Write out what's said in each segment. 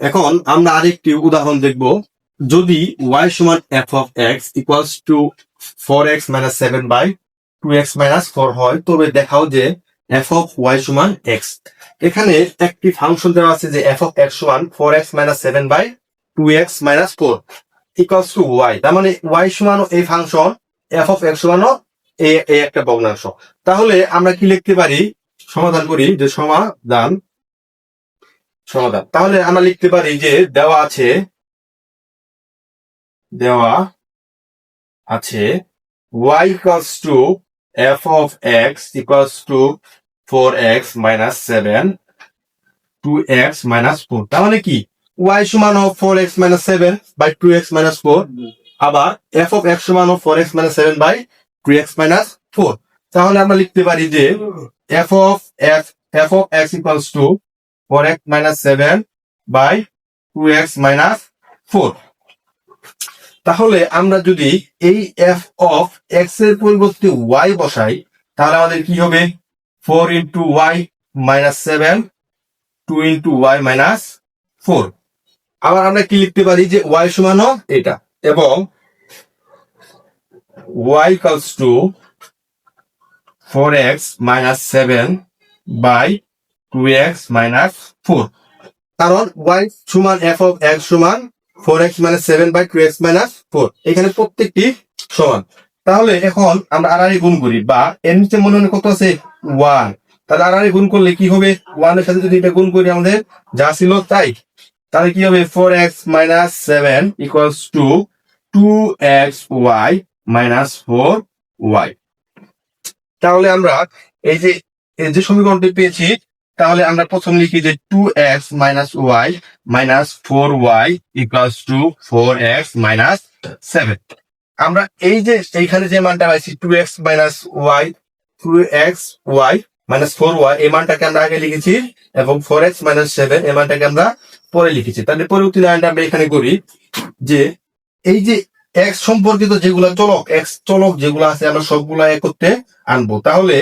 এখন আমরা আরেকটি উদাহরণ দেখব। যদি y সমান f of x equals to four x minus seven by two x minus four হয়, তবে দেখাও যে এফ অফ ওয়াই সমান এক্স এখানে একটি ফাংশন দেওয়া আছে যে এফ of x সমান four x minus seven by two x minus four equals to y তার মানে y সমান এই ফাংশন এফ অফ এক্স সমানও এই এই একটা ভগ্নাংশ। তাহলে আমরা কি লিখতে পারি? সমাধান করি যে সমাধান সমাধান। তাহলে আমরা লিখতে পারি যে দেওয়া আছে দেওয়া আছে y equals to f of x equals to four x minus seven two x minus four তাহলে কি? ওয়াই সমান of four x minus seven by two x minus four আবার এফ অফ এক্স সমান of four x minus seven by two x minus four তাহলে আমরা লিখতে পারি যে f of x f of x equals to 4x minus 7 by 2x minus 4 তাহলে আমরা যদি এই f of x এর পরিবর্তে y বসাই তাহলে আমাদের কি হবে 4 into y minus 7 2 into y minus 4 আবার আমরা কি লিখতে পারি যে y সমান এটা এবং y equals to 4x minus 7 by 2x minus 4 কারণ y সমান f of x সমান 4x minus 7 by 2x minus 4 এখানে প্রত্যেকটি সমান। তাহলে এখন আমরা আড়াআড়ি গুণ করি, বা এর নিচে মনে মনে কত আছে? 1 তাহলে আড়াআড়ি গুণ করলে কি হবে? 1 এর সাথে যদি এটা গুণ করি আমাদের, যা ছিল তাই। তাহলে কি হবে? 4x minus 7 equals to 2xy minus 4y তাহলে আমরা এই যে এই যে সমীকরণটি পেয়েছি তাহলে আমরা প্রথম লিখি যে two x minus y minus four y equals to four x minus seven আমরা এই যে, এইখানে যে মানটা পাইছি two x minus y two x y minus four y এই মানটাকে আমরা আগে লিখেছি এবং ফোর এক্স মাইনাস সেভেন এই মানটাকে আমরা পরে লিখেছি। তাহলে পরবর্তী লাইনটা আমরা এখানে করি যে, এই যে এক্স সম্পর্কিত যেগুলো চলক এক্স চলক যেগুলো আছে আমরা সবগুলা একত্রে আনব। তাহলে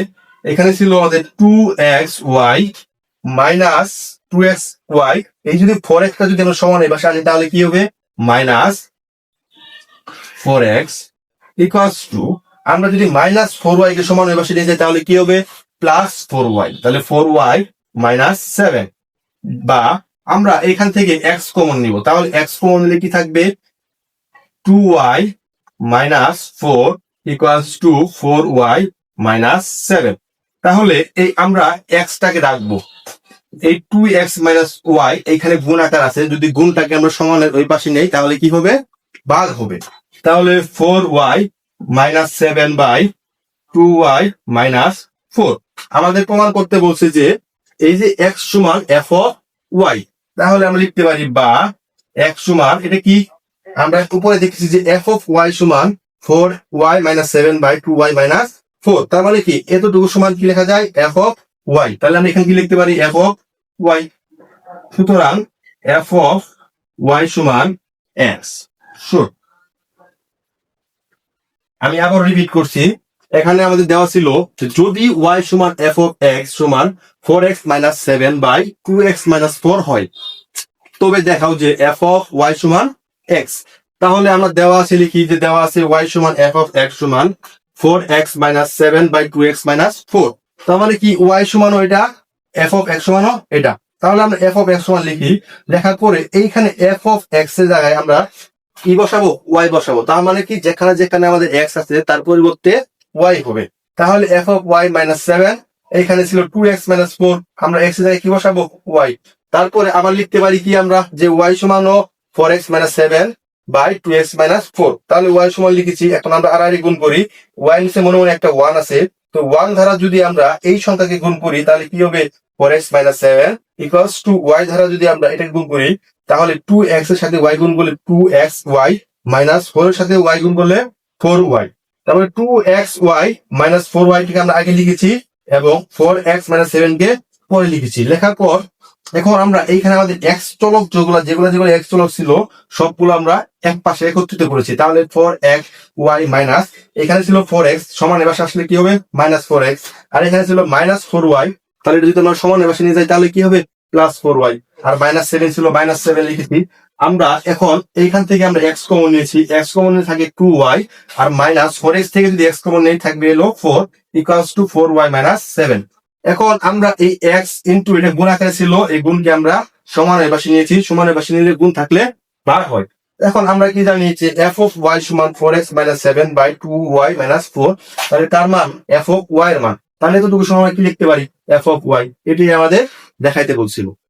এখানে ছিল আমাদের two x y minus two x y এই যদি ফোর এক্সটা যদি আমরা সমান এবার আনি, তাহলে কি হবে? Minus four x equals to আমরা যদি মাইনাস ফোর ওয়াই কে সমান এবার নিয়ে যাই, তাহলে কি হবে? প্লাস ফোর ওয়াই তাহলে ফোর ওয়াই মাইনাস সেভেন বা আমরা এখান থেকে এক্স কমন নিব। তাহলে এক্স কমন নিলে কি থাকবে? Two y minus four equals to four y minus seven তাহলে এই আমরা এক্সটাকে রাখব। এই টু এক্স মাইনাস ওয়াই এইখানে গুণ আকার আছে। যদি গুণটাকে আমরা সমানের ওই পাশে নেই, তাহলে কি হবে? ভাগ হবে। তাহলে four y minus seven by two y minus four আমাদের প্রমাণ করতে বলছে যে, এই যে এক্স সমান এফ ওয়াই তাহলে আমরা লিখতে পারি বা এক্স সমান, এটা কি? আমরা উপরে দেখেছি যে এফ অফ ওয়াই সমান four y minus seven by two y minus four তার মানে কি? এতটুকু সমান কি লেখা যায়? এফ অফ ওয়াই তাহলে আমরা এখানে কি লিখতে পারি? এফ অফ ওয়াই সুতরাং এফ অফ ওয়াই সমান এক্স শিওর আমি আবার রিপিট করছি। এখানে আমাদের দেওয়া ছিল যদি ওয়াই সমান এফ অফ এক্স সমান four x minus seven by two x minus four হয়, তবে দেখাও যে এফ অফ ওয়াই সমান এক্স তাহলে আমরা দেওয়া আছে লিখি যে দেওয়া আছে ওয়াই সমান এফ অফ এক্স সমান four x minus seven by two x minus four মানে কি? ওয়াই সমানও এটা এফ অফ এক্স সমানও এটা। তাহলে আমরা এফ অফ এক্স সমান লিখি। লেখার পরে এইখানে এফ অফ এক্সের জায়গায় আমরা কি বসাবো? ওয়াই বসাবো। তার মানে কি? যেখানে যেখানে আমাদের এক্স আছে, তার পরিবর্তে ওয়াই হবে। তাহলে f of y minus seven এইখানে ছিল টু এক্স মাইনাস ফোর আমরা এক্সের জায়গায় কি বসাবো? ওয়াই তারপরে আবার লিখতে পারি কি আমরা? যে ওয়াই সমান four x minus seven by two x minus four তাহলে ওয়াই সমান লিখেছি, এখন আমরা আড়াআড়ি গুণ করি। ওয়াই নিচে মনে মনে একটা ওয়ান আছে। তো ওয়ান ধারা যদি আমরা এই সংখ্যাকে গুণ করি, তাহলে কি হবে? Four x minus seven equals to y ধারা যদি আমরা এটাকে গুণ করি, তাহলে টু এক্সের সাথে ওয়াই গুণ করলে two x y minus four এর সাথে ওয়াই গুণ করলে ফোর ওয়াই তারপরে two x y minus four y কে আমরা আগে লিখেছি এবং ফোর এক্স মাইনাস সেভেন কে পরে লিখেছি। লেখার পর এখন আমরা এইখানে আমাদের এক্স চলক যেগুলো যেগুলো যেগুলো এক্স চলক ছিল, সবগুলো আমরা এক পাশে একত্রিত করেছি। তাহলে ফোর এক্স ওয়াই মাইনাস এখানে ছিল ফোর এক্স সমান এবার আসলে কি হবে? মাইনাস ফোর এক্স আর এখানে ছিল মাইনাস ফোর ওয়াই তাহলে যদি আমরা সমান এবার নিয়ে যাই, তাহলে কি হবে? প্লাস ফোর ওয়াই আর মাইনাস সেভেন ছিল মাইনাস সেভেন লিখেছি। আমরা এখন এইখান থেকে আমরা এক্স কমন নিয়েছি। এক্স কমন থাকে টু ওয়াই আর মাইনাস ফোর এক্স থেকে যদি এক্স কমন নেই, থাকবে এলো four equals to four y minus seven এখন আমরা এই এক্স ইন্টু এটা গুণ আকারে ছিল, এই গুণকে আমরা সমানের বাসি নিয়েছি। সমানের বাসি নিলে গুণ থাকলে বার হয়। এখন আমরা কি জানিয়েছি এফ অফ ওয়াই সমান four X minus seven by two Y minus four তাহলে তার মান এফ অফ ওয়াই এর মান। তাহলে তো দুটো সময় কি লিখতে পারি? এফ অফ ওয়াই এটি আমাদের দেখাইতে বলছিল।